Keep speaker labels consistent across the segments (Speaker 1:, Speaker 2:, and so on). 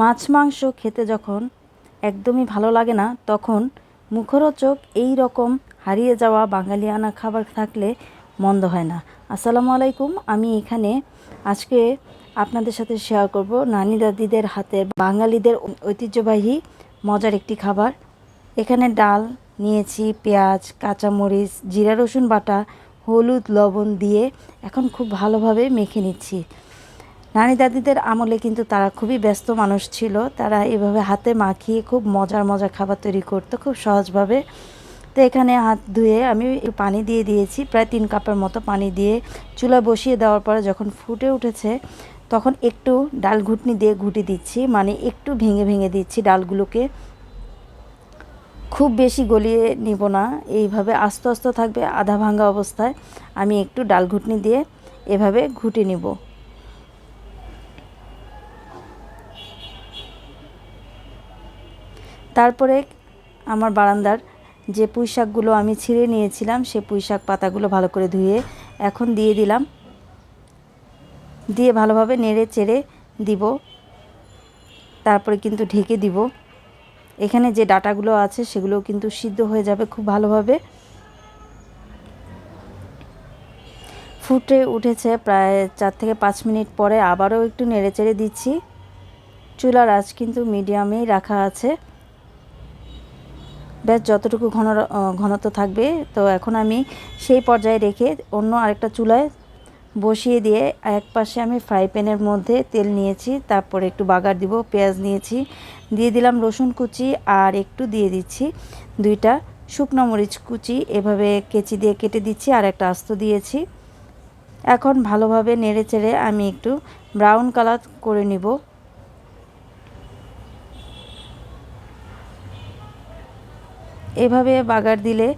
Speaker 1: মাছ মাংস খেতে যখন একদমই ভালো লাগে না, তখন মুখরোচক এই রকম হারিয়ে যাওয়া বাঙালিয়ানা খাবার থাকলে মন্দ হয় না। আসসালামু আলাইকুম, আমি এখানে আজকে আপনাদের সাথে শেয়ার করব নানি দাদিদের হাতে বাঙালিদের ঐতিহ্যবাহী মজার একটি খাবার। এখানে ডাল, নিয়েছি পেঁয়াজ, কাঁচামরিচ, জিরা রসুন বাটা, হলুদ লবণ দিয়ে এখন খুব ভালোভাবে মেখে নিচ্ছি। নানি দাদিদের আমলে কিন্তু তারা খুবই ব্যস্ত মানুষ ছিল। তারা এভাবে হাতে মাখিয়ে খুব মজার মজার খাবার তৈরি করতো খুব সহজভাবে। তো এখানে হাত ধুয়ে আমি পানি দিয়ে দিয়েছি, প্রায় তিন কাপের মতো পানি দিয়ে। চুলা বসিয়ে দেওয়ার পরে যখন ফুটে উঠেছে, তখন একটু ডাল ঘুটনি দিয়ে ঘুটে দিচ্ছি মানে একটু ভেঙে ভেঙে দিচ্ছি ডালগুলোকে। খুব বেশি গলিয়ে নিব না, এইভাবে আস্তে আস্তে থাকবে আধা ভাঙ্গা অবস্থায়। আমি একটু ডাল ঘুটনি দিয়ে এভাবে ঘুটে নিব। তারপরে আমার বারান্দার যে পুঁই শাকগুলো আমি ছিঁড়ে নিয়েছিলাম, সে পুঁই শাক পাতাগুলো ভালো করে ধুয়ে এখন দিয়ে দিলাম। দিয়ে ভালোভাবে নেড়ে চেড়ে দিব। তারপরে কিন্তু ঢেকে দিব। এখানে যে ডাটাগুলো আছে সেগুলো কিন্তু সিদ্ধ হয়ে যাবে খুব ভালোভাবে। ফুটে উঠেছে প্রায় চার থেকে পাঁচ মিনিট পরে আবারও একটু নেড়ে চেড়ে দিচ্ছি। চুলার আঁচ কিন্তু মিডিয়ামেই রাখা আছে। ব্যাস, যতটুকু ঘন ঘনত্ব থাকবে, তো এখন আমি সেই পর্যায়ে রেখে অন্য আরেকটা চুলায় বসিয়ে দিয়ে এক পাশে আমি ফ্রাই প্যানের মধ্যে তেল নিয়েছি, তারপরে একটু বাগার দিব, পেঁয়াজ নিয়েছি, দিয়ে দিলাম রসুন কুচি আর একটু দিয়ে দিচ্ছি দুইটা শুকনো মরিচ কুচি, এভাবে কেচি দিয়ে কেটে দিচ্ছি আর একটা আস্ত দিয়েছি। এখন ভালোভাবে নেড়ে চেড়ে আমি একটু ব্রাউন কালার করে নিব। এভাবে বাগার দিলে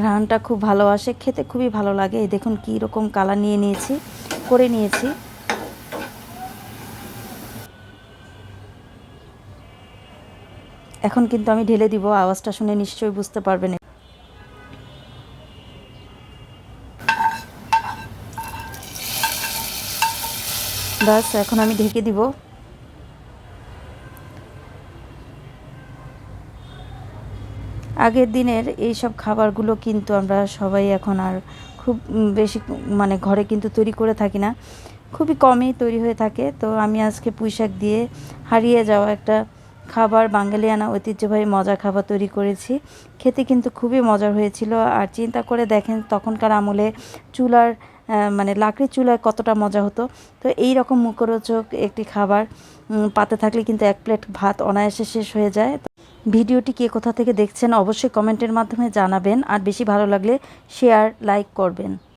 Speaker 1: ঘ্রাণটা খুব ভালো আসে, খেতে খুবই ভালো লাগে। এই দেখুন কী রকম কালার নিয়ে নিয়েছি, করে নিয়েছি। এখন কিন্তু আমি ঢেলে দিব, আওয়াজটা শুনে নিশ্চয়ই বুঝতে পারবেন। বাস এখন আমি ঢেকে দিব। আগের দিনের এই সব খাবারগুলো কিন্তু আমরা সবাই এখন আর খুব বেশি মানে ঘরে কিন্তু তৈরি করে থাকি না। খুবই কমই তৈরি হয়ে থাকে। তো আমি আজকে পুঁইশাক দিয়ে হারিয়ে যাওয়া একটা খাবার, বাঙালিয়ানা ঐতিহ্যবাহী মজার খাবার তৈরি করেছি। খেতে কিন্তু খুবই মজার হয়েছিল। আর চিন্তা করে দেখেন, তখনকার আমলে চুলার মানে লাকড়ির চুলায় কতটা মজা হতো। তো এই রকম মুখরোচক একটি খাবার পাতে থাকলে কিন্তু এক প্লেট ভাত অনায়াসে শেষ হয়ে যায়। ভিডিওটি কে কোথা থেকে দেখছেন অবশ্যই কমেন্টের মাধ্যমে জানাবেন। আর বেশি ভালো লাগলে শেয়ার লাইক করবেন।